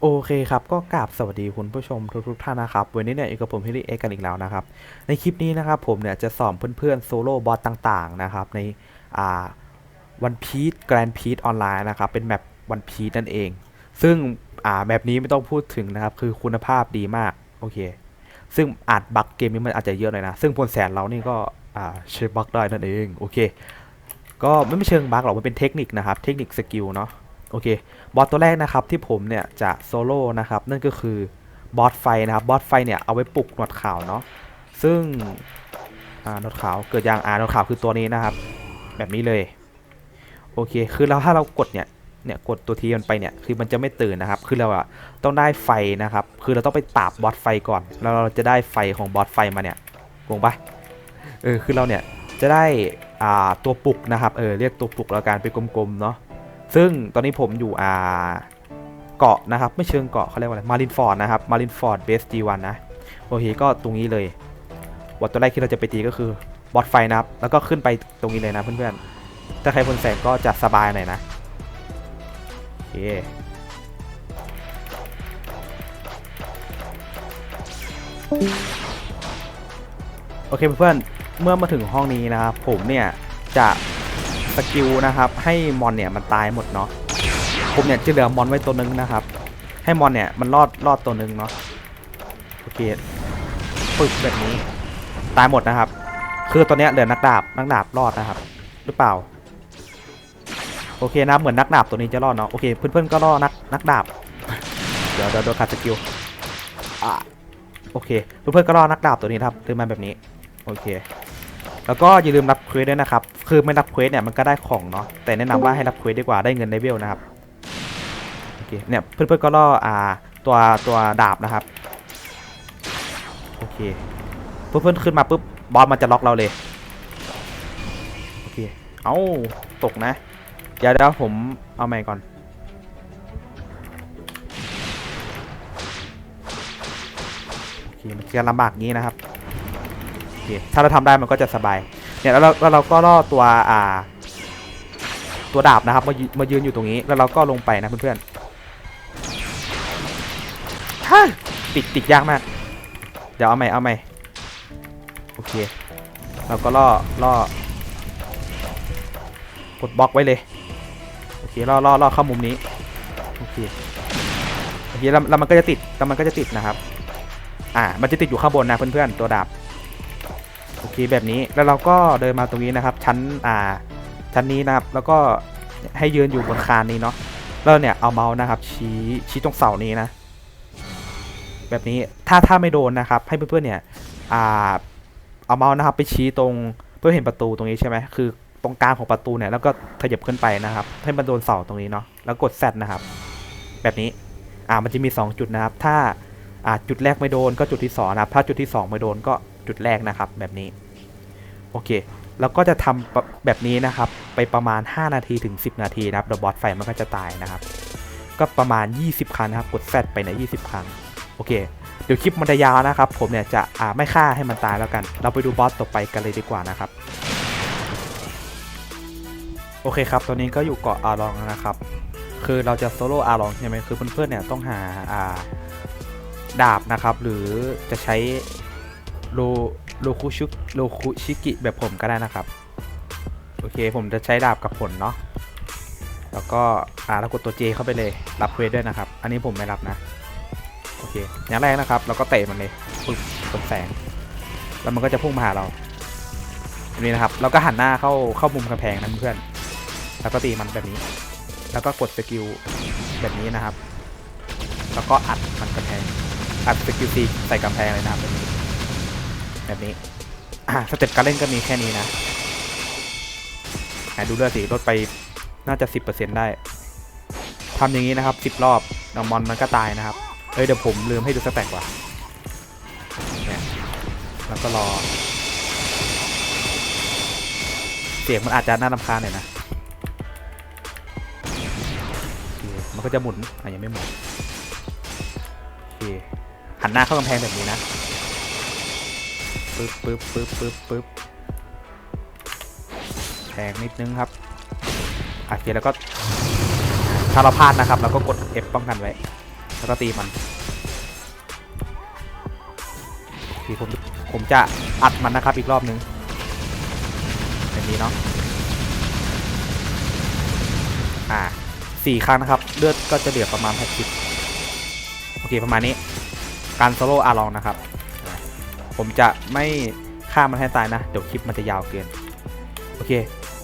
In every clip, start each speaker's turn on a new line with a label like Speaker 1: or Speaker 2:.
Speaker 1: โอเคครับ ก็กราบสวัสดีคุณผู้ชมทุกๆท่านนะครับ วันนี้เนี่ยอยู่กับผมฮิริเอกันอีกแล้วนะครับ ในคลิปนี้นะครับผมเนี่ยจะสอนเพื่อนๆโซโล่บอสต่างๆนะครับในอ่าวันพีทแกรนพีทออนไลน์นะครับ เป็นแมปวันพีทนั่นเอง ซึ่งอ่าแมปนี้ไม่ต้องพูดถึงนะครับ คือคุณภาพดีมาก โอเค ซึ่งอาจบั๊กเกมนี้มันอาจจะเยอะหน่อยนะ ซึ่งพลแสนเรานี่ก็ อ่าเชิญบั๊กได้นั่นเองโอเค ก็ไม่ไม่เชิงบั๊กหรอกมันเป็นเทคนิคนะครับเทคนิคสกิลเนาะโอเคบอสตัวแรกนะครับที่ผมเนี่ยจะโซโล่นะครับนั่นก็คือบอสไฟนะครับบอสไฟเนี่ยเอาไว้ปลุกหนวดขาวเนาะซึ่งอ่าหนวดขาวเกิดอย่างอ่าหนวดขาวคือตัวนี้นะครับ แบบนี้เลยโอเคคือเราถ้าเรากดเนี่ยเนี่ยกดตัวทีมันไปเนี่ยคือมันจะไม่ตื่นนะครับ คือเราอะต้องได้ไฟนะครับ คือเราต้องไปปราบบอสไฟก่อน แล้วเราจะได้ไฟของบอสไฟมาเนี่ยงงปะ เออคือเราเนี่ยจะได้อ่าตัวปลุกนะครับเออเรียกตัวปลุกแล้วกันเป็นกลมๆเนาะซึ่งตอนนี้ผมอยู่อ่าเกาะนะครับไม่เชิงเกาะเขาเรียกว่าอะไรมารินฟอร์ดนะครับมารินฟอร์ดเบสจีวันนะโอเคก็ตรงนี้เลยบอทตัวแรกที่เราจะไปตีก็คือบอทไฟนะครับแล้วก็ขึ้นไปตรงนี้เลยนะเพื่อนๆถ้าใครพลแสงก็จะสบายหน่อยนะโอเคโอเคเพื่อนๆ เมื่อมาถึงห้องนี้นะครับผมเนี่ยจะสกิลนะครับให้มอนเนี่ยมันตายหมดเนาะผมเนี่ยจะเหลือมอนไว้ตัวนึงนะครับ ให้มอนเนี่ยมันรอดรอดตัวนึงเนาะโอเคปึ๊บแบบนี้ ตายหมดนะครับ คือตอนเนี้ยเหลือนักดาบนักดาบรอดนะครับ หรือเปล่า โอเคนะเหมือนนักดาบตัวนี้จะรอดเนาะโอเคเพื่อนๆก็รอดนักนักดาบ เดี๋ยวเดี๋ยวโดนขัดสกิลอะโอเคเพื่อนๆก็รอดนักดาบตัวนี้นะครับเดินมาแบบนี้โอเค แล้วก็อย่าลืมรับเควสด้วยนะครับ คือไม่รับเควสเนี่ยมันก็ได้ของเนาะ แต่แนะนำว่าให้รับเควสดีกว่าได้เงินในเวลนะครับ โอเค เนี่ยเพื่อนๆก็ล่ออ่าตัวตัวดาบนะครับ โอเค เพื่อนๆขึ้นมาปุ๊บบอสมันจะล็อกเราเลย โอเค เอ้าตกนะ เดี๋ยวเดี๋ยวผมเอาใหม่ก่อน โอเคมันจะลำบากงี้นะครับ เคถ้าเราทำได้มันก็จะสบายเนี่ยแล้วเราแล้วเราก็ล่อตัวอ่า ตัวดาบนะครับมามายืนอยู่ตรงนี้ แล้วเราก็ลงไปนะเพื่อนๆฮ่าติดติดยากมาก เดี๋ยวเอาใหม่เอาใหม่โอเค เราก็ล่อล่อกดบล็อกไว้เลยโอเคล่อล่อล่อเข้ามุมนี้โอเคโอเคแล้วแล้วมันก็จะติดแล้วมันก็จะติดนะครับ อ่า มันจะติดอยู่ข้างบนนะเพื่อนๆตัวดาบ โอเคแบบนี้แล้วเราก็เดินมาตรงนี้นะครับชั้นอ่าชั้นนี้นะครับแล้วก็ให้ยืนอยู่บนคานนี้เนาะแล้วเนี่ยเอาเมาส์นะครับชี้ชี้ตรงเสานี้นะ แบบนี้ถ้าถ้าไม่โดนนะครับ ให้เพื่อนๆเนี่ยอ่าเอาเมาส์นะครับไปชี้ตรงเพื่อเห็นประตูตรงนี้ใช่ไหมคือตรงกลางของประตูเนี่ยแล้วก็ขยับขึ้นไปนะครับ ให้มันโดนเสาตรงนี้เนาะแล้วกดแซดนะครับ แบบนี้อ่ามันจะมี 2 จุดนะครับ ถ้าอ่าจุดแรกไม่โดนก็จุดที่สองนะครับถ้าจุดที่สองไม่โดนก็ จุดแรกนะครับแบบนี้ โอเคแล้วก็จะทำแบบแบบนี้นะครับ ไปประมาณ 5 นาทีถึง 10 นาทีนะครับเดอะบอสไฟมันก็จะตายนะครับ ก็ประมาณ 20 ครั้งนะครับ กดแซดไปในย20 ครั้ง โอเค เดี๋ยวคลิปมันจะยาวนะครับ ผมเนี่ยจะอ่าไม่ฆ่าให้มันตายแล้วกัน เราไปดูบอสต่อไปกันเลยดีกว่านะครับ โอเคครับ ตอนนี้ก็อยู่เกาะอาลองนะครับ คือเราจะโซโล่อาลองใช่ไหมคือเพื่อนๆเนี่ยต้องหาอ่าดาบนะครับ หรือจะใช้ โลโลคุชุโลคุชิกิแบบผมก็ได้นะครับ โอเคผมจะใช้ดาบกับผลเนาะแล้วก็อ่าเรากดตัว J เข้าไปเลยรับเควสด้วยนะครับ อันนี้ผมไม่รับนะโอเคอย่างแรกนะครับเราก็เตะมันเลยปึ๊บกดแสง แล้วมันก็จะพุ่งมาหาเราแบบนี้นะครับเราก็หันหน้าเข้าเข้ามุมกำแพงนะเพื่อนแล้วก็ตีมันแบบนี้ แล้วก็กดสกิลแบบนี้นะครับ แล้วก็อัดมันกำแพงอัดสกิลตีใส่กำแพงเลยนะครับแบบนี้ แบบนี้อ่าสเต็ปการเล่นก็มีแค่นี้นะดูเลือดสิลดไปน่าจะ 10%ได้ทำอย่างนี้นะครับ 10 รอบนมอนมันก็ตายนะครับเฮ้ยเดี๋ยวผมลืมให้ดูสแต็กว่ะแล้วก็รอ เสียงมันอาจจะน่ารำคาญหน่อยนะมันก็จะหมุนอะยังไม่หมุนโอเคหันหน้าเข้ากำแพงแบบนี้นะ ปึ๊บปึ๊บปึ๊บปึ๊บปึ๊บแทงนิดนึงครับโอเคแล้วก็ถ้าเราพลาดนะครับเราก็กด F ป้องกันไว้ แล้วก็ตีมันทีผมผมจะอัดมันนะครับอีกรอบนึงแบบนี้เนาะอ่าสี่ครั้งนะครับ เลือดก็จะเหลือประมาณ 60 โอเคประมาณนี้ การโซโล่อาลองนะครับ ผมจะไม่ฆ่ามันให้ตายนะ เดี๋ยวคลิปมันจะยาวเกิน โอเค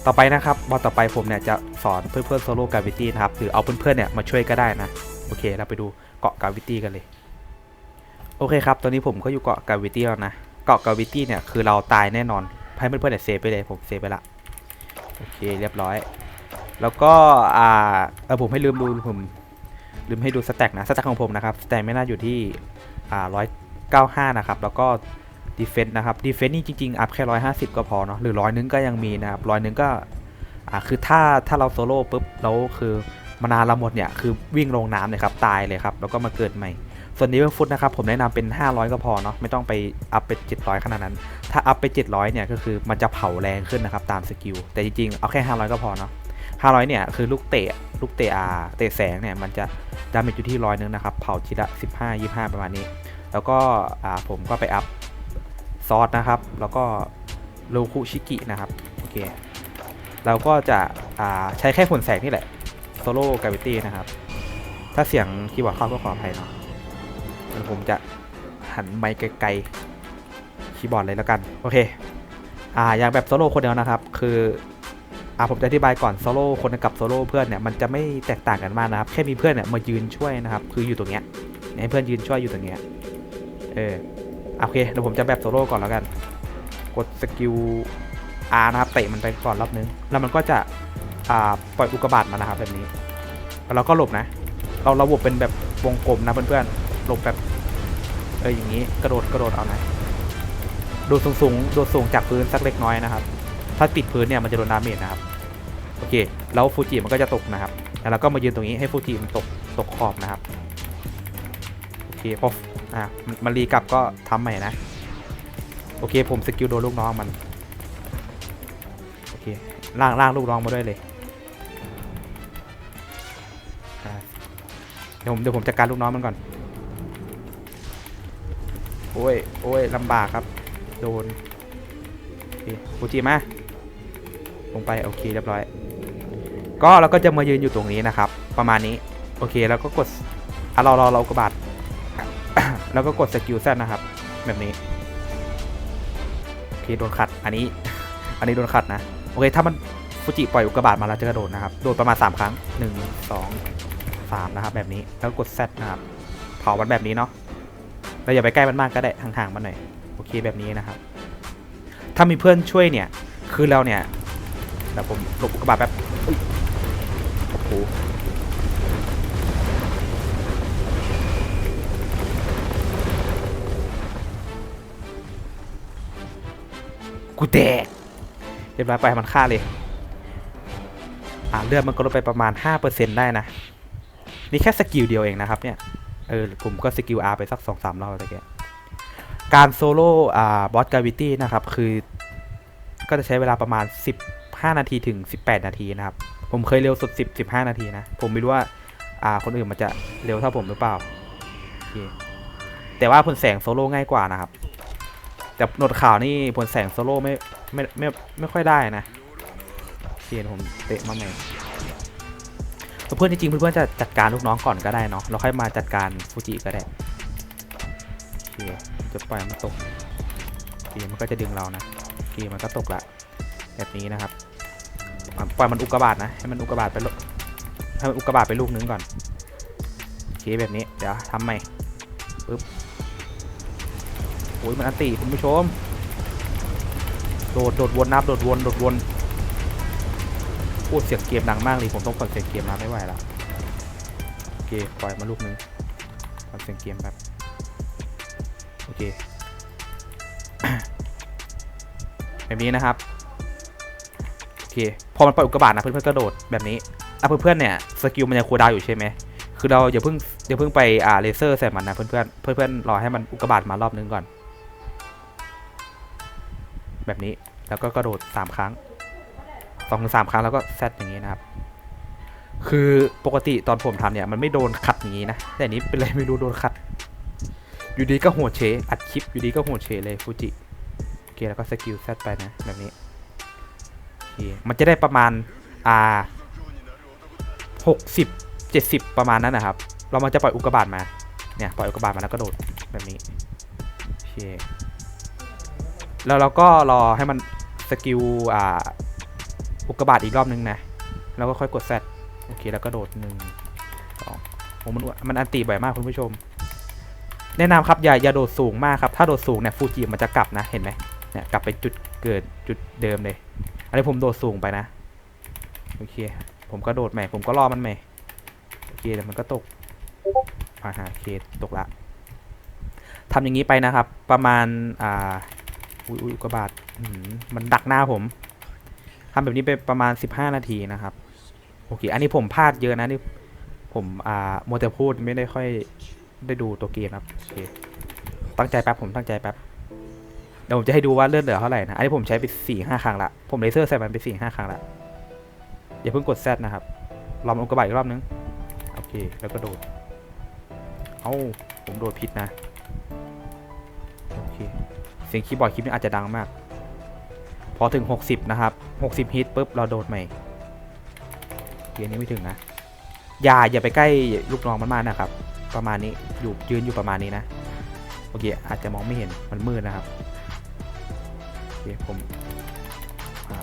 Speaker 1: ต่อไปนะครับบอลต่อไปผมเนี่ยจะสอนเพื่อนๆโซโล่กาวิตี้นะครับ หรือเอาเพื่อนๆเนี่ยมาช่วยก็ได้นะ โอเค เราไปดูเกาะกาวิตี้กันเลย โอเคครับ ตอนนี้ผมก็อยู่เกาะกาวิตี้แล้วนะ เกาะกาวิตี้เนี่ยคือเราตายแน่นอน ให้เพื่อนๆเนี่ยเซฟไปเลย ผมเซฟไปละ โอเค เรียบร้อย แล้วก็ อ่า เออผมให้ลืมดูผมลืมให้ดูสแต็กนะ สแต็กของผมนะครับ สแต็กไม่น่าอยู่ที่ อ่าร้อยเก้าห้านะครับ แล้วก็ ดีเฟนต์นะครับดีเฟนต์นี่จริงๆ อัพแค่ร้อยห้าสิบก็พอเนาะหรือร้อยนึงก็ยังมีนะครับร้อยนึงก็อ่าคือถ้าถ้าเราโซโล่ปุ๊บแล้วคือมานาเราหมดเนี่ยคือวิ่งลงน้ำเลยครับตายเลยครับแล้วก็มาเกิดใหม่ ส่วนนี้เวลฟุตนะครับผมแนะนำเป็น 500 ก็พอเนาะไม่ต้องไปอัพเป็น700 ขนาดนั้น ถ้าอัพไป 700เนี่ยก็คือมันจะเผาแรงขึ้นนะครับตามสกิลแต่จริงๆเอาแค่ 500 ก็พอเนาะ500เนี่ยคือลูกเตะลูกเตะอาเตะแสงเนี่ยมันจะดาเมจอยู่ที่ร้อยนึงนะครับเผาทีละ15 25 ประมาณนี้ แล้วก็อ่าผมก็ไปอัพ ซอสนะครับ แล้วก็โลคุชิกินะครับโอเคเราก็จะใช้แค่ผลแสงนี่แหละโซโล่กาวิตี้นะครับ ถ้าเสียงคีย์บอร์ดเข้าก็ขออภัยเนาะเดี๋ยวผมจะหันไมค์ไกลๆคีย์บอร์ดเลยแล้วกัน โอเคอ่าอย่างแบบโซโล่คนเดียวนะครับ คืออ่าผมจะอธิบายก่อนโซโล่คนกับโซโล่เพื่อนเนี่ยมันจะไม่แตกต่างกันมากนะครับ แค่มีเพื่อนเนี่ยมายืนช่วยนะครับ คืออยู่ตรงเนี้ยให้เพื่อนยืนช่วยอยู่ตรงเนี้ยเออ โอเคเดี๋ยวผมจะแบบโซโล่ก่อนแล้วกัน กดสกิล R นะครับเตะมันไปก่อนรอบนึง แล้วมันก็จะปล่อยอุกกาบาตมานะครับแบบนี้แล้วเราก็หลบนะ เราระบบเป็นแบบวงกลมนะเพื่อนๆหลบแบบเอออย่างนี้กระโดดกระโดดเอานะโดดสูงๆโดดสูงจากพื้นสักเล็กน้อยนะครับ ถ้าติดพื้นเนี่ยมันจะโดนดาเมจนะครับโอเคแล้วฟูจิมันก็จะตกนะครับแล้วเราก็มายืนตรงนี้ให้ฟูจิมันตกตกขอบนะครับโอเคพอ อะมันรีกลับก็ทำใหม่นะ โอเคผมสกิลโดนลูกน้องมัน โอเคล่างล่างลูกน้องมาด้วยเลยเดี๋ยวผมเดี๋ยวผมจัดการลูกน้องมันก่อน โอ้ยโอ้ยลำบากครับ โดนโอเคฟูจิมาลงไปโอเคเรียบร้อย ก็เราก็จะมายืนอยู่ตรงนี้นะครับ ประมาณนี้ โอเคแล้วก็กดอะเราเราเรากระบาด แล้วก็กดสกิลแซนะครับ แบบนี้โอเคโดนขัดอันนี้ อันนี้โดนขัดนะ โอเค ถ้ามันฟูจิปล่อยอุกกาบาตมาแล้วจะกระโดดนะครับ โดดประมาณ 3 ครั้ง 1 2 3 นะครับ แบบนี้แล้วกด Z นะครับเผามันแบบนี้เนาะเราอย่าไปใกล้มันมากก็ได้ห่างๆมันหน่อยโอเคแบบนี้นะครับ ถ้ามีเพื่อนช่วยเนี่ย คือเราเนี่ยเดี๋ยวผมหลบอุกกาบาตแป๊บโอ้โห กูแตกเรียบร้อยไปมันฆ่าเลย อ่าเลือดมันก็ลดไปประมาณ 5%ได้นะ นี่แค่สกิลเดียวเองนะครับเนี่ย เออผมก็สกิล R ไปสัก2-3รอบตะเกียการโซโล่อ่าบอสกาวิตี้นะครับ คือ ก็จะใช้เวลาประมาณ 15 นาทีถึง 18 นาทีนะครับ ผมเคยเร็วสุด 10 15 นาทีนะ ผมไม่รู้ว่าอ่าคนอื่นมันจะเร็วเท่าผมหรือเปล่า แต่ว่าผลแสงโซโล่ง่ายกว่านะครับ แต่หนวดข่าวนี่ผลแสงโซโล่ไม่ไม่ไม่ไม่ค่อยได้นะเทียนผมเตะมาใหม่เพื่อนจริงเพื่อนๆจะจัดการลูกน้องก่อนก็ได้เนาะแล้วค่อยมาจัดการฟูจิก็ได้โอเคจะปล่อยมันตกโอเคมันก็จะดึงเรานะโอเคมันก็ตกละแบบนี้นะครับปล่อยมันอุกกาบาตนะให้มันอุกกาบาตไปลูกให้มันอุกกาบาตไปลูกนึงก่อนโอเคแบบนี้เดี๋ยวทำใหม่ปึ๊บ โอ้ยมันอันตีคุณผู้ชม โดด โดดวนนับ โดดวน โดดวนโอ้เสียงเกมดังมากเลยผมต้องกดเสียงเกมนะไม่ไหวละโอเคปล่อยมาลูกนึงกดเสียงเกมแบบโอเคแบบนี้นะครับโอเคพอมันปล่อยอุกกาบาตนะเพื่อนๆก็โดดแบบนี้อะเพื่อนๆเนี่ยสกิลมันยังคูดาวอยู่ใช่ไหมคือเราอย่าเพิ่งอย่าเพิ่งไปอ่าเลเซอร์ใส่มันนะเพื่อนๆเพื่อนๆรอให้มันอุกกาบาตมารอบนึงก่อน แบบนี้แล้วก็กระโดด 3 ครั้งสองถึงสามครั้งแล้วก็แซดอย่างนี้นะครับ คือปกติตอนผมทำเนี่ยมันไม่โดนขัดอย่างนี้นะ แต่อันนี้เป็นไรไม่รู้โดนขัด อยู่ดีก็หัวเฉอัดคลิปอยู่ดีก็หัวเฉเลยฟูจิโอเคแล้วก็สกิลแซดไปนะแบบนี้มันจะได้ประมาณอ่าหกสิบเจ็ดสิบประมาณนั้นนะครับ เรามันจะปล่อยอุกกาบาตมา เนี่ยปล่อยอุกกาบาตมาแล้วก็โดดแบบนี้โอเค แล้วเราก็รอให้มันสกิลอ่าอุกกาบาตอีกรอบนึงนะ แล้วก็ค่อยกดแซดโอเคแล้วก็โดดหนึ่งสองโอ้มันมันอันตีบ่อยมากคุณผู้ชม แนะนำครับอย่าอย่าโดดสูงมากครับถ้าโดดสูงเนี่ยฟูจิมันจะกลับนะเห็นไหมเนี่ยกลับไปจุดเกิดจุดเดิมเลยอันนี้ผมโดดสูงไปนะโอเค ผมก็โดดใหม่ ผมก็รอมันใหม่โอเคเดี๋ยวมันก็ตกอาฮะโอเคตกละทำอย่างนี้ไปนะครับ ประมาณอ่า อุ้ยอุ้ยอุกกาบาตอื้อหือมันดักหน้าผมทำแบบนี้ไปประมาณ 15 นาทีนะครับ โอเค อันนี้ผมพลาดเยอะนะนี่ผมอ่าโมวแต่พูดไม่ได้ค่อยได้ดูตัวเกมครับโอเคตั้งใจแป๊บผมตั้งใจแป๊บเดี๋ยวผมจะให้ดูว่าเลือดเหลือเท่าไหร่นะ อันนี้ผมใช้ไปสี่ห้าครั้งละ ผมเลเซอร์ใส่มันไปสี่ห้าครั้งละ อย่าเพิ่งกดแซดนะครับ ลองอุกกาบาตอีกรอบนึง โอเค แล้วก็โดด เอ้า ผมโดดผิดนะ เสียงคีย์บอร์ดคลิปนี้อาจจะดังมาก พอถึง 60 นะครับ 60ฮิตปุ๊บเราโดดใหม่เกียร์นี้ไม่ถึงนะ อย่าอย่าไปใกล้ลูกน้องมันมากนะครับ ประมาณนี้อยู่ยืนอยู่ประมาณนี้นะโอเคอาจจะมองไม่เห็นมันมืดนะครับโอเคผม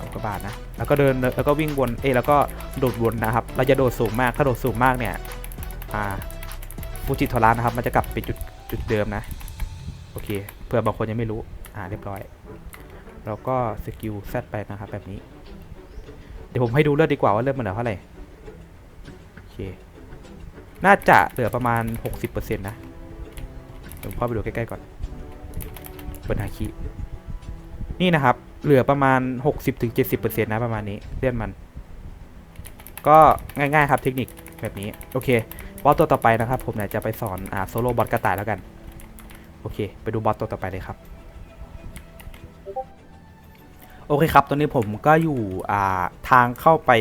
Speaker 1: อุกกาบาตนะ แล้วก็เดินแล้วก็วิ่งวนเอ้แล้วก็โดดวนนะครับ เราจะโดดสูงมากถ้าโดดสูงมากเนี่ยอ่าฟูจิโทรานะครับ มันจะกลับไปจุดจุดเดิมนะ โอเค เผื่อบางคนยังไม่รู้ อ่าเรียบร้อย เราก็สกิลแซดไปนะครับแบบนี้ เดี๋ยวผมให้ดูเลือดดีกว่าว่าเลือดมันเหลือเท่าไหร่โอเค น่าจะเหลือประมาณ 60%นะเดี๋ยวผมเข้าไปดูใกล้ๆก่อนเปิดหาคีนี่นะครับ เหลือประมาณ 60-70%นะประมาณนี้เลื่อนมัน ก็ง่ายๆครับเทคนิคแบบนี้ โอเคบอสตัวต่อไปนะครับ ผมเนี่ยจะไปสอนอ่าโซโล่บอสกระต่ายแล้วกัน โอเค ไปดูบอสตัวต่อไปเลยครับ โอเคครับ ตอนนี้ผมก็อยู่าทางเข้าไป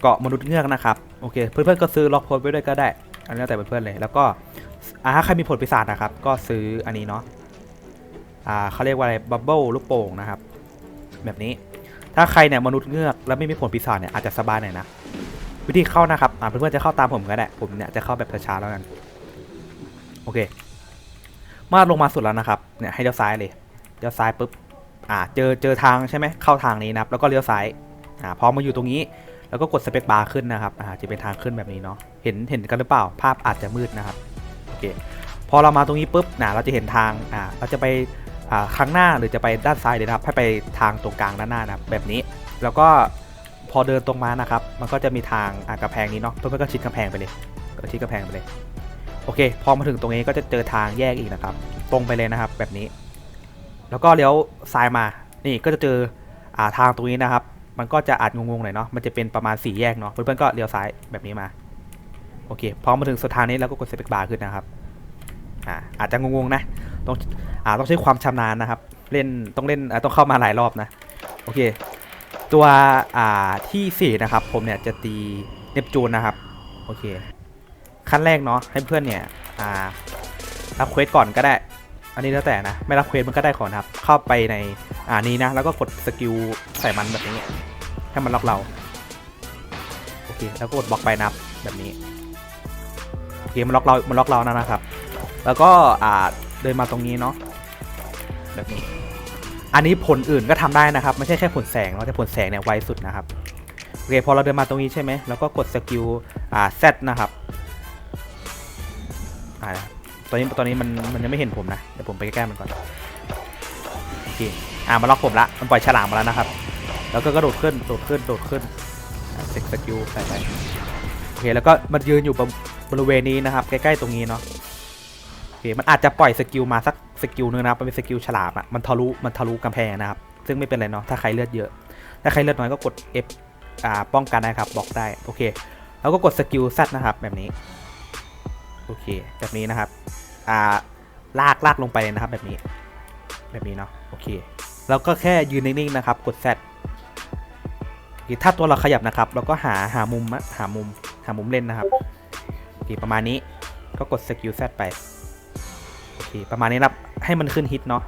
Speaker 1: เกาะมนุษย์เงือกนะครับ โอเค เพื่อนๆก็ซื้อล็อกโพสไว้ด้วยก็ได้ อันนี้แล้วแต่เพื่อนๆเลย แล้วก็อาถ้าใครมีผลปีศาจนะครับ ก็ซื้ออันนี้เนาะอ่าเขาเรียกว่าอะไร บับเบิลลูกโป่งนะครับ แบบนี้ ถ้าใครเนี่ยมนุษย์เงือกแล้วไม่มีผลปีศาจเนี่ยอาจจะสบายหน่อยนะ วิธีเข้านะครับเพื่อนๆจะเข้าตามผมก็ได้ ผมเนี่ยจะเข้าแบบช้าๆแล้วกัน โอเคมื่อลงมาสุดแล้วนะครับ เนี่ยให้เลี้ยวซ้ายเลย เลี้ยวซ้ายปุ๊บ อ่าเจอเจอทางใช่ไหมเข้าทางนี้นะครับ แล้วก็เลี้ยวซ้ายอ่าพอมาอยู่ตรงนี้แล้วก็กดสเปคบาร์ขึ้นนะครับอ่าจะเป็นทางขึ้นแบบนี้เนาะเห็นเห็นกันหรือเปล่า ภาพอาจจะมืดนะครับโอเคพอเรามาตรงนี้ปุ๊บนะเราจะเห็นทางอ่าเราจะไปอ่าข้างหน้าหรือจะไปด้านซ้ายเลยนะครับ ให้ไปทางตรงกลางด้านหน้านะครับแบบนี้ แล้วก็พอเดินตรงมานะครับ มันก็จะมีทางอ่ากำแพงนี้เนาะเพื่อนๆก็ชิดกำแพงไปเลยก็ชิดกำแพงไปเลย โอเค พอมาถึงตรงนี้ก็จะเจอทางแยกอีกนะครับ ตรงไปเลยนะครับ แบบนี้ แล้วก็เลี้ยวซ้ายมา นี่ก็จะเจออ่าทางตรงนี้นะครับ มันก็จะอาจงงๆหน่อยเนาะ มันจะเป็นประมาณสี่แยกเนาะ เพื่อนๆก็เลี้ยวซ้ายแบบนี้มา โอเค พอมาถึงสุดทางนี้แล้วก็กดสเปคบาร์ขึ้นนะครับ อ่า อาจจะงงๆนะ ต้อง อ่า ต้องใช้ความชำนาญนะครับ เล่น ต้องเล่นอ่าต้องเข้ามาหลายรอบนะ โอเค ตัว อ่า ที่สี่นะครับ ผมเนี่ยจะตีเนปจูนนะครับ โอเค ขั้นแรกเนาะ ให้เพื่อนเนี่ย อ่ารับเควสก่อนก็ได้ อันนี้แล้วแต่นะ ไม่รับเควสมันก็ได้ก่อนครับ เข้าไปในอ่านี้นะ แล้วก็กดสกิลใส่มันแบบนี้ ให้มันล็อกเรา โอเค แล้วก็กดบล็อกไปนับ แบบนี้ โอเค มันล็อกเรา มันล็อกเรานะนะครับ แล้วก็อ่าเดินมาตรงนี้เนาะ แบบนี้ อันนี้ผลอื่นก็ทำได้นะครับ ไม่ใช่แค่ผลแสงเนาะแต่ผลแสงเนี่ยไวสุดนะครับ โอเค พอเราเดินมาตรงนี้ใช่ไหมแล้วก็กดสกิลอ่า Z นะครับ อ่า ตอนนี้ตอนนี้มันมันยังไม่เห็นผมนะเดี๋ยวผมไปใกล้ๆมันก่อนโอเคอ่ามาล็อกผมละมันปล่อยฉลามมาแล้วนะครับ แล้วก็กระโดดขึ้นโดดขึ้นโดดขึ้นเซ็กสกิลใส่ไปโอเคแล้วก็มันยืนอยู่บริเวณนี้นะครับ ใกล้ๆตรงนี้เนาะโอเคมันอาจจะปล่อยสกิลมาสักสกิลนึงนะครับมันเป็นสกิลฉลามอะมันทะลุมันทะลุกำแพงนะครับ ซึ่งไม่เป็นไรเนาะถ้าใครเลือดเยอะ ถ้าใครเลือดน้อยก็กด F อ่าป้องกันนะครับบอกได้โอเค แล้วก็กดสกิลซัดนะครับแบบนี้ โอเค แบบนี้นะครับ อ่า ลากลากลงไปเลยนะครับ แบบนี้ แบบนี้เนาะ โอเค แล้วก็แค่ยืนนิ่งๆนะครับ กด Z เคถ้าตัวเราขยับนะครับเราก็หาหามุมอะหามุม หามุมเล่นนะครับโอเคประมาณนี้ ก็กดสกิลแซไป โอเค ประมาณนี้นะครับ ให้มันขึ้นฮิตเนาะ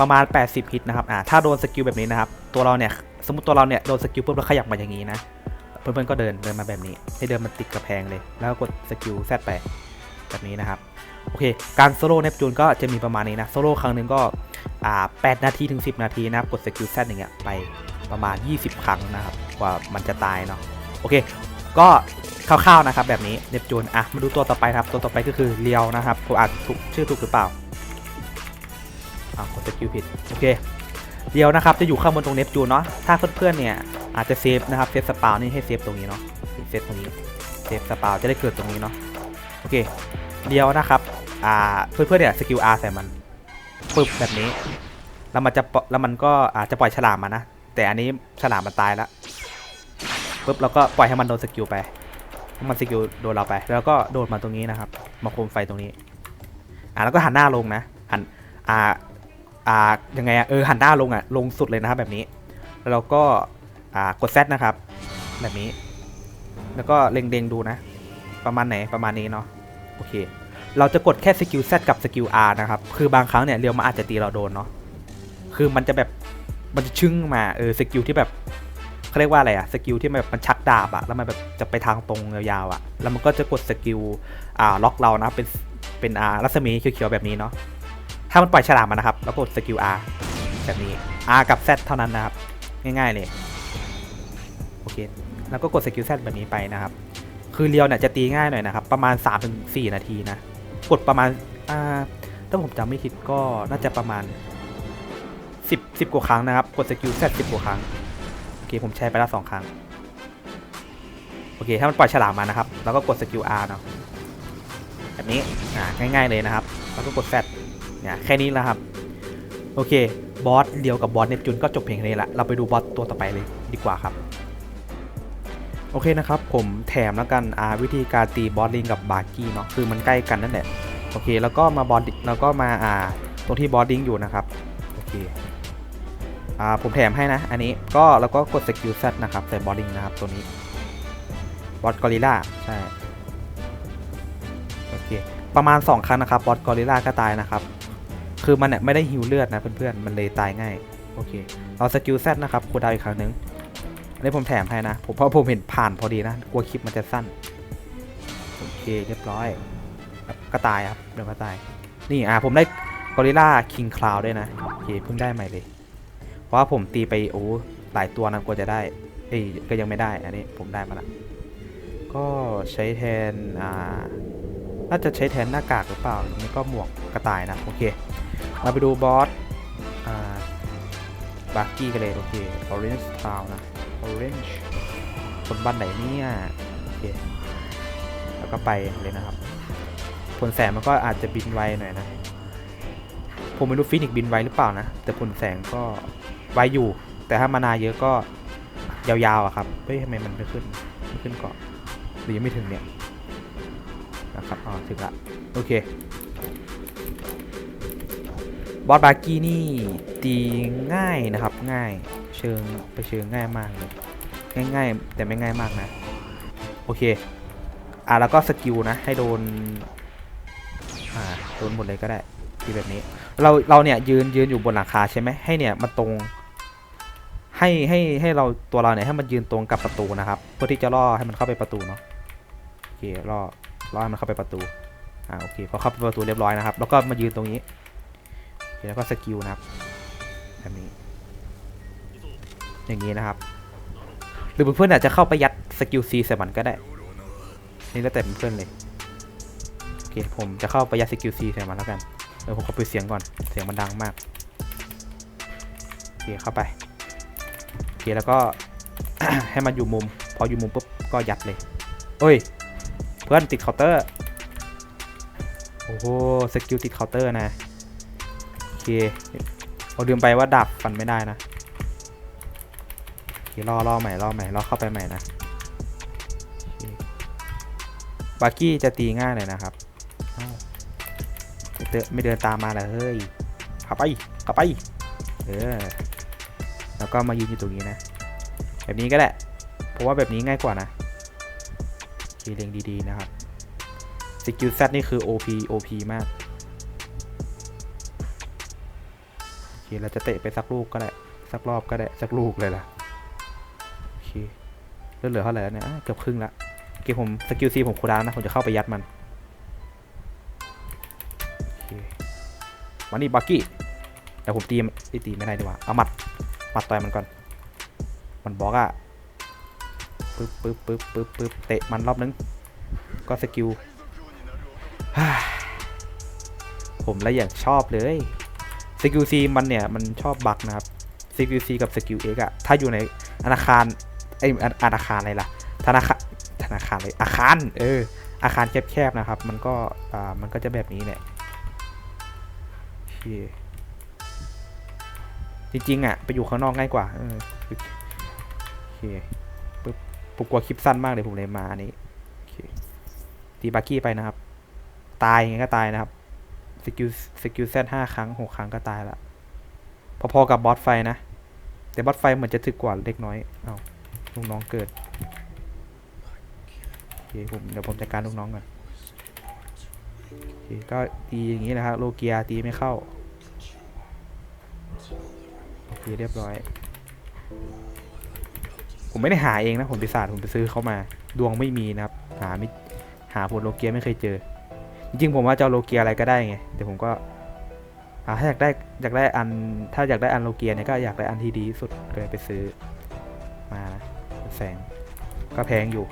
Speaker 1: ประมาณ 80 ฮิตนะครับ อ่า ถ้าโดนสกิลแบบนี้นะครับ ตัวเราเนี่ย สมมติตัวเราเนี่ยโดนสกิลปุ๊บแล้วขยับมาอย่างนี้นะเพื่อนๆก็เดินเดินมาแบบนี้ ให้เดินมาติดกระแพงเลย แล้วก็กดสกิลแซดไป แบบนี้นะครับโอเค การโซโล่เนปจูนก็จะมีประมาณนี้นะ โซโล่ครั้งหนึ่งก็อ่า8นาทีถึง 10 นาทีนะครับ กดสกิลแซอย่างเงี้ยไปประมาณ 20 ครั้งนะครับ กว่ามันจะตายเนาะโอเค ก็คร่าวๆนะครับ แบบนี้เนปจูนอะมาดูตัวต่อไปครับ ตัวต่อไปก็คือเรียวนะครับผมอ่านถูกชื่อถูกหรือเปล่าอ่ากดสกิลผิดโอเคเรียวนะครับจะอยู่ข้างบนตรงเนปจูนเนาะถ้าเพื่อนๆเนี่ยอาจจะเซฟนะครับเซฟสปาวนี่ให้เซฟตรงนี้เนาะเซฟตรงนี้เซฟสปาวจะได้เกิดตรงนี้เนาะ เคเดียวนะครับอ่าเพื่อนๆเนี่ยสกิล R ใส่มันปึ๊บแบบนี้แล้วมันจะปแล้วมันก็อาจจะปล่อยฉลามมานะ แต่อันนี้ฉลามมันตายแล้วปึ๊บเราก็ปล่อยให้มันโดนสกิลไปให้มันสกิลโดนเราไป แล้วก็โดนมาตรงนี้นะครับมาโคมไฟตรงนี้ อ่าแล้วก็หันหน้าลงนะหันอ่าอ่ายังไงอะเออหันหน้าลงอะลงสุดเลยนะครับแบบนี้ แล้วเราก็อ่ากด Z นะครับ แบบนี้ แล้วก็เล็งๆดูนะ ประมาณไหนประมาณนี้เนาะ โอเค เราจะกดแค่สกิล Z กับสกิล R นะครับ คือบางครั้งเนี่ยเรียวมาอาจจะตีเราโดนเนาะ คือมันจะแบบ มันจะชึ่งมา เออ สกิลที่แบบเขาเรียกว่าอะไรอะสกิลที่แบบมันชักดาบอะแล้วมันแบบจะไปทางตรงยาวๆอะแล้วมันก็จะกดสกิล อ่า ล็อกเรานะ เป็น เป็นอารัศมีเขียวๆแบบนี้เนาะ ถ้ามันปล่อยฉลามมานะครับ แล้วกดสกิล R แบบนี้ R กับ Z เท่านั้นนะครับ ง่ายๆเลย โอเค แล้วก็กดสกิล Z แบบนี้ไปนะครับ คือเรียวเนี่ยจะตีง่ายหน่อยนะครับ ประมาณ 3-4 นาทีนะ กดประมาณอ่าถ้าผมจำไม่ผิดก็น่าจะประมาณ 10 10 กว่าครั้งนะครับ กดสกิล Z 10กว่าครั้ง โอเค ผมใช้ไปแล้วสองครั้ง โอเค ถ้ามันปล่อยฉลามมานะครับ แล้วก็กดสกิล R เนาะแบบนี้อ่าง่าย ๆเลยนะครับ แล้วก็กด Z เนี่ยแค่นี้แล้วครับ โอเค บอสเดียวกับบอสเนปจูนก็จบเพียงนี้ละ เราไปดูบอสตัวต่อไปเลยดีกว่าครับ โอเคนะครับผมแถมแล้วกันอาวิธีการตีบอสลิงกับบาร์กี้เนาะคือมันใกล้กันนั่นแหละโอเคแล้วก็มาบอสแล้วก็มาอ่าตรงที่บอสลิงอยู่นะครับโอเคอ่าผมแถมให้นะ อันนี้ก็แล้วก็กดสกิลเซตนะครับใส่บอสลิงนะครับตัวนี้บอสกอริล่าใช่โอเคประมาณ 2 ครั้งนะครับบอสกอริล่าก็ตายนะครับคือมันเนี่ยไม่ได้ฮิวเลือดนะเพื่อนๆมันเลยตายง่ายโอเคเราสกิลเซตนะครับคูดาวอีกครั้งหนึ่ง อันนี้ผมแถมให้นะผมเพราะผมเห็นผ่านพอดีนะกลัวคลิปมันจะสั้นโอเคเรียบร้อยครับก็ตายครับเดี๋ยวก็ตาย นี่อ่าผมได้กอริล่าคิงคลาวด้วยนะโอเคเพิ่งได้ใหม่เลย เพราะว่าผมตีไปโอ้หลายตัวนะกว่าจะได้เอ้ยก็ยังไม่ได้อันนี้ผมได้มาละก็ใช้แทนอ่าน่าจะใช้แทนหน้ากากหรือเปล่าอันนี้ก็หมวกกระต่ายนะโอเคเราไปดูบอสอ่าบาร์กี้กันเลยโอเค Orange Town นะ Orange คนบ้านไหนเนี่ยโอเคแล้วก็ไปเลยนะครับ ผลแสงมันก็อาจจะบินไวหน่อยนะ ผมไม่รู้ฟินิกบินไวหรือเปล่านะ แต่ผลแสงก็ไวอยู่ แต่ถ้ามานาเยอะก็ยาวๆอะครับ เฮ้ยทำไมมันไม่ขึ้นไม่ขึ้นเกาะหรือยังไม่ถึงเนี่ยนะครับอ๋อถึงละโอเคบอสบาร์กี้นี่ตีง่ายนะครับง่าย เชิงไปเชิงง่ายมากเลยง่ายๆ แต่ไม่ง่ายมากนะ โอเค อะแล้วก็สกิลนะ ให้โดน อ่าโดนหมดเลยก็ได้ที่แบบนี้ เราเราเนี่ยยืนยืนอยู่บนหลังคาใช่ไหมให้เนี่ยมันตรงให้ให้ให้เราตัวเราเนี่ยให้มันยืนตรงกับประตูนะครับเพื่อที่จะล่อให้มันเข้าไปประตูเนาะโอเคล่อล่อให้มันเข้าไปประตูอ่าโอเคพอเข้าไปประตูเรียบร้อยนะครับ แล้วก็มายืนตรงนี้โอเคแล้วก็สกิลนะครับแบบนี้ อย่างนี้นะครับ หรือเพื่อนๆอาจจะเข้าไปยัดสกิลซีใส่มันก็ได้ นี่แล้วแต่เพื่อนเลยโอเคผมจะเข้าไปยัดสกิลซีใส่มันแล้วกันเออผมขอปิดเสียงก่อนเสียงมันดังมากโอเคเข้าไปโอเคแล้วก็ให้มันอยู่มุม พออยู่มุมปุ๊บก็ยัดเลยเอ้ย เพื่อนติดเคาน์เตอร์โอ้โหสกิลติดเคาน์เตอร์นะโอเคเราลืมไปว่าดับฟันไม่ได้นะ โอเครอรอใหม่รอใหม่รอเข้าไปใหม่นะบาร์กี้จะตีง่ายเลยนะครับไม่เดินไม่เดินตามมาเลยเฮ้ยขับไปขับไป เออ แล้วก็มายืนอยู่ตรงนี้นะ แบบนี้ก็ได้เพราะว่าแบบนี้ง่ายกว่านะโอเลงดีๆนะครับ สกิล Z นี่คือ OP OP มากโอเคเราจะเตะไปสักลูกก็ได้ สักรอบก็ได้ สักลูกเลยล่ะ เคเลือดเหลือเท่าไหร่แล้วเนี่ยเกือบครึ่งละโอเคผมสกิลซีผมโคดานนะ ผมจะเข้าไปยัดมันโอเคมานี่บักกี้แต่ผมตีมไอ้ยตีไม่ได้ดีกว่าเอามัดมัดต่อยมันก่อน มันบล็อกอะปึ๊บปึ๊บปึ๊บปึ๊บปึ๊บเตะมันรอบนึง ก็สกิลผมและอย่างชอบเลยสกิลซีมันเนี่ย มันชอบบักนะครับสกิลซีกับสกิลเอ็กอะถ้าอยู่ในธนาคาร ไอยอนธนาคารอะไรล่ะ ธนาคารธนาคารเลยอาคาร เออ อาคารแคบๆนะครับ มันก็ อ่า มันก็จะแบบนี้แหละจริงๆอะไปอยู่ข้างนอกง่ายกว่า เออโอเคปึ๊บผมกลัวคลิปสั้นมากเลยผมเลยมาอันนี้ตีบักกี้ไปนะครับ ตายยังไงก็ตายนะครับ สกิล สกิลเซตห้าครั้งหกครั้งก็ตายละ พอๆกับบอสไฟนะ แต่บอสไฟเหมือนจะถึกกว่าเล็กน้อย เอา้า ลูกน้องเกิดโอเคผมเดี๋ยวผมจัดการลูกน้องก่อนโอเคก็ตีอย่างนี้นะครับโลเกียตีไม่เข้าโอเคเรียบร้อย ผมไม่ได้หาเองนะผมไปศาสตร์ผมไปซื้อเขามา ดวงไม่มีนะครับ หาไม่หาผลโลเกียไม่เคยเจอ จริงๆผมว่าจะเอาโลเกียอะไรก็ได้ไงแต่ผมก็อ่าถ้าอยากได้อยากได้อันถ้าอยากได้อันโลเกียเนี่ยก็อยากได้อันที่ดีสุดก็เลยไปซื้อมานะ แสงก็แพงอยู่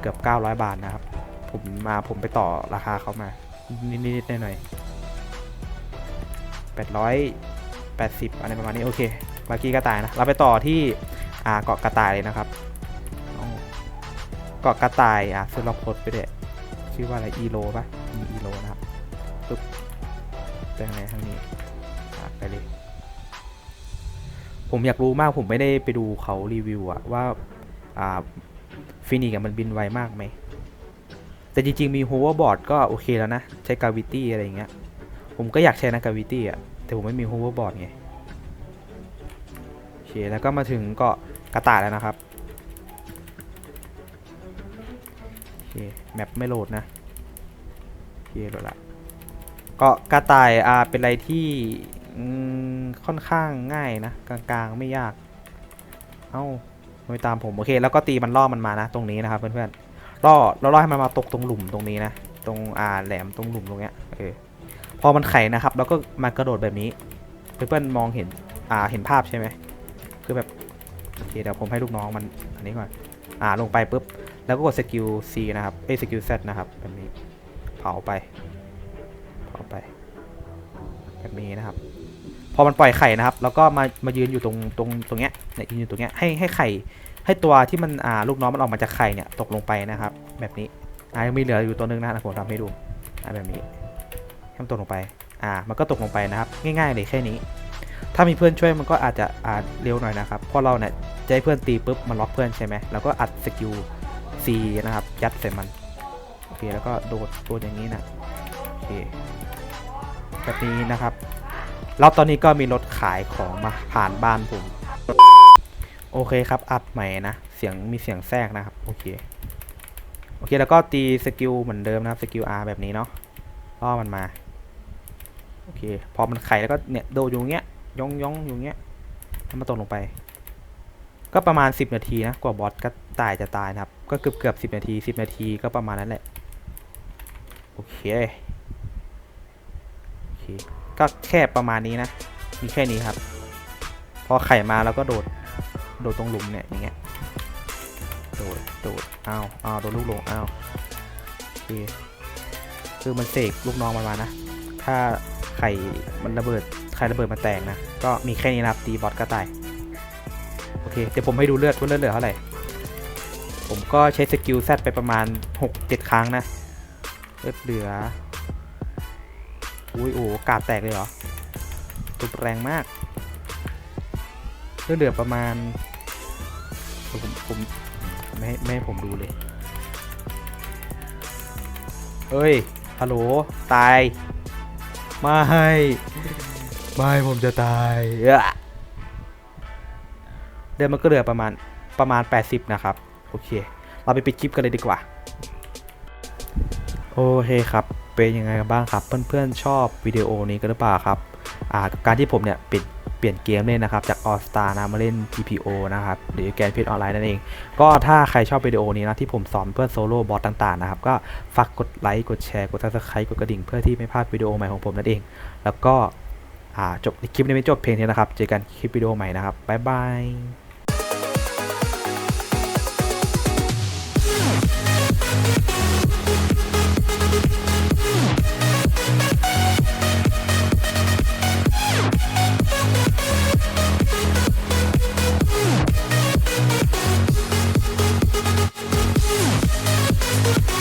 Speaker 1: เกือบ 900 บาทนะครับ ผมมาผมไปต่อราคาเขามา นิดๆหน่อยๆ880 อะไรประมาณนี้ โอเคบากี้กระต่ายนะ เราไปต่อที่เกาะกระต่ายเลยนะครับเกาะกระต่ายอะซื้อล็อกพสไปเด็ชื่อว่าอะไรอีโลปะมีอีโลนะครับปึ๊บไปทางไหนทางนี้ไปเลย ผมอยากรู้มากผมไม่ได้ไปดูเขารีวิวอะว่า ฟินิกมันบินไวมากไหม แต่จริงๆ มีโฮเวอร์บอร์ดก็โอเคแล้วนะ ใช้กาวิตี้อะไรอย่างเงี้ย ผมก็อยากใช้นะกาวิตี้อะ แต่ผมไม่มีโฮเวอร์บอร์ดไง โอเค แล้วก็มาถึงเกาะกระต่ายแล้วนะครับ โอเค แมปไม่โหลดนะ โอเคโหลดละเกาะกระต่ายอ่าเป็นอะไรที่ค่อนข้างง่ายนะ กลางๆ ไม่ยาก เอ้า ไม่ตามผมโอเค แล้วก็ตีมันล่อมันมานะ ตรงนี้นะครับเพื่อนๆล่อแล้วล่อให้มันมาตกตรงหลุมตรงนี้นะ ตรงอ่าแหลมตรงหลุมตรงเนี้ยเออพอมันไข่นะครับ แล้วก็มากระโดดแบบนี้ เพื่อนๆมองเห็นอ่าเห็นภาพใช่ไหมคือแบบโอเคเดี๋ยวผมให้ลูกน้องมันอันนี้ก่อนอ่าลงไปปุ๊บแล้วก็กดสกิล C นะครับเอ้สกิล Z นะครับแบบนี้เผาไปเผาไป แบบนี้นะครับ พอมันปล่อยไข่นะครับ แล้วก็มามายืนอยู่ตรงตรงตรงเนี้ยเนี่ยยืนอยู่ตรงเนี้ยให้ให้ไข่ให้ตัวที่มันอ่าลูกน้องมันออกมาจากไข่เนี่ยตกลงไปนะครับ แบบนี้อ่ายังมีเหลืออยู่ตัวนึงนะผมทำให้ดูอ่าแบบนี้ให้มันตกลงไปอ่ามันก็ตกลงไปนะครับ ง่ายๆเลยแค่นี้ ถ้ามีเพื่อนช่วยมันก็อาจจะอ่าเร็วหน่อยนะครับเพราะเราเนี่ยจะให้เพื่อนตีปุ๊บมันล็อกเพื่อนใช่ไหมแล้วก็อัดสกิล C นะครับยัดใส่มันโอเคแล้วก็โดดโดดอย่างนี้นะโอเคแบบนี้นะครับ แล้วตอนนี้ก็มีรถขายของมาผ่านบ้านผม โอเคครับอัดใหม่นะ เสียงมีเสียงแทรกนะครับ โอเค โอเคแล้วก็ตีสกิลเหมือนเดิมนะครับสกิล R แบบนี้เนาะล่อมันมา โอเค พอมันไขแล้วก็เนี่ยโดอยู่เงี้ยย่องย่องอยู่เงี้ยแล้วมันตกลงไป ก็ประมาณ 10 นาทีนะกว่าบอสก็ตายจะตายนะครับ ก็เกือบเกือบ10นาที 10 นาทีก็ประมาณนั้นแหละ โอเค โอเค ก็แค่ประมาณนี้นะ มีแค่นี้ครับ พอไข่มาแล้วก็โดด โดดตรงหลุมเนี่ยอย่างเงี้ย โดด โดดอ้าวอ้าวโดนลูกหลงอ้าวโอเคคือมันเสกลูกน้องมันมานะ ถ้าไข่มันระเบิด ไข่ระเบิดมันแตกนะ ก็มีแค่นี้นะครับตีบอสก็ตาย โอเค เดี๋ยวผมให้ดูเลือดว่าเลือดเหลือเท่าไหร่ ผมก็ใช้สกิลแซดไปประมาณ 6-7 ครั้งนะ เลือดเหลือ อุ้ยโอ้กาดแตกเลยเหรอตุบแรงมากเลือดเหลือประมาณ ผมผมไม่ให้ไม่ให้ผมดูเลย เอ้ย ฮัลโหล ตาย ไม่ไม่ผมจะตายเอ้อเดือนมันก็เหลือประมาณประมาณ 80 นะครับ โอเค เราไปปิดคลิปกันเลยดีกว่า โอเคครับ เป็นยังไงกันบ้างครับ เพื่อนๆชอบวิดีโอนี้กันหรือเปล่าครับอ่ากับการที่ผมเนี่ยเปลี่ยนเปลี่ยนเกมเล่นนะครับ จาก All Star นะมาเล่น TPO นะครับหรือแกนเพจออนไลน์นั่นเอง ก็ถ้าใครชอบวิดีโอนี้นะที่ผมสอนเพื่อนโซโล่บอสต่างๆนะครับ ก็ฝากกดไลค์กดแชร์กด subscribe กดกระดิ่งเพื่อที่ไม่พลาดวิดีโอใหม่ของผมนั่นเอง แล้วก็จบคลิปนี้ไม่จบเพียงนี้นะครับ เจอกันคลิปวิดีโอใหม่นะครับบ๊ายบาย